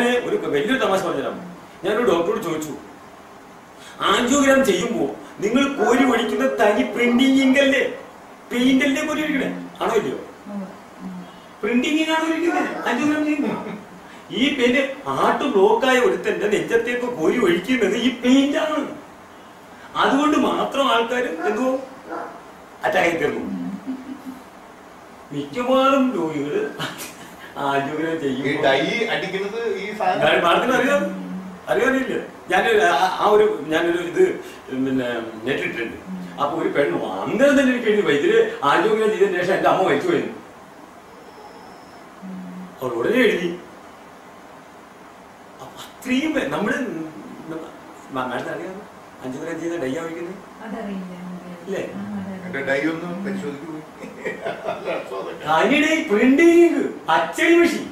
ഞാൻ ഒരു വലിയൊരു തമാശ പറഞ്ഞുതരാം. ഞാനൊരു ഡോക്ടറോട് ചോദിച്ചു. ആൻജിയോഗ്രാം ചെയ്യുമ്പോൾ നിങ്ങൾ കോരി ഒഴിക്കുന്ന തനി പ്രിന്റിംഗ് ഇങ്കല്ലേ പെയിന്റ് അല്ലേ കോരി ഒഴിക്കണേ ആണോ ഇല്ലയോ? പ്രിന്റിംഗ് ആണോ ഒഴിക്കുന്നത് ആൻജിയോഗ്രാം ചെയ്യുന്നത് ഈ പെയിന്റ് ആട്ട് ബ്ലോക്കായ ഒരുത്തന്റെ നെഞ്ചത്തേക്ക് കോരി ഒഴിക്കുന്നത് ഈ പെയിന്റ് ആണ്. അതുകൊണ്ട് മാത്രം ആൾക്കാർ എന്തോ അറ്റാക്കി തീർന്നു. മിക്കവാറും രോഗികൾ ഈ ചെയ്യും മാഡത്തിന് അറിയാം? അറിയാനില്ല ഞാനൊരു ആ- ഒരു ഞാനൊരു ഇത് പിന്നെ നെറ്റിട്ടുണ്ട് അപ്പൊ ഒരു പെണ്ണു അന്നേരം തന്നെ എനിക്ക് എഴുതി വൈദ്യുതി ആരോഗ്യം ചെയ്തതിന് ശേഷം എന്റെ അമ്മ മരിച്ചു പോയിരുന്നു അവൾ ഉടനെ എഴുതി. അപ്പൊ അത്രയും പേ- നമ്മൾ മാഡത്തിന് അറിയാം അഞ്ചു നേരം ചെയ്ത? ഡൈ ആവിക്കുന്നത് ഇല്ലേ? ഡൈ ഒന്നും പരിശോധിക്കൂ. പ്രിന്റിംഗ് അച്ചടി മെഷീൻ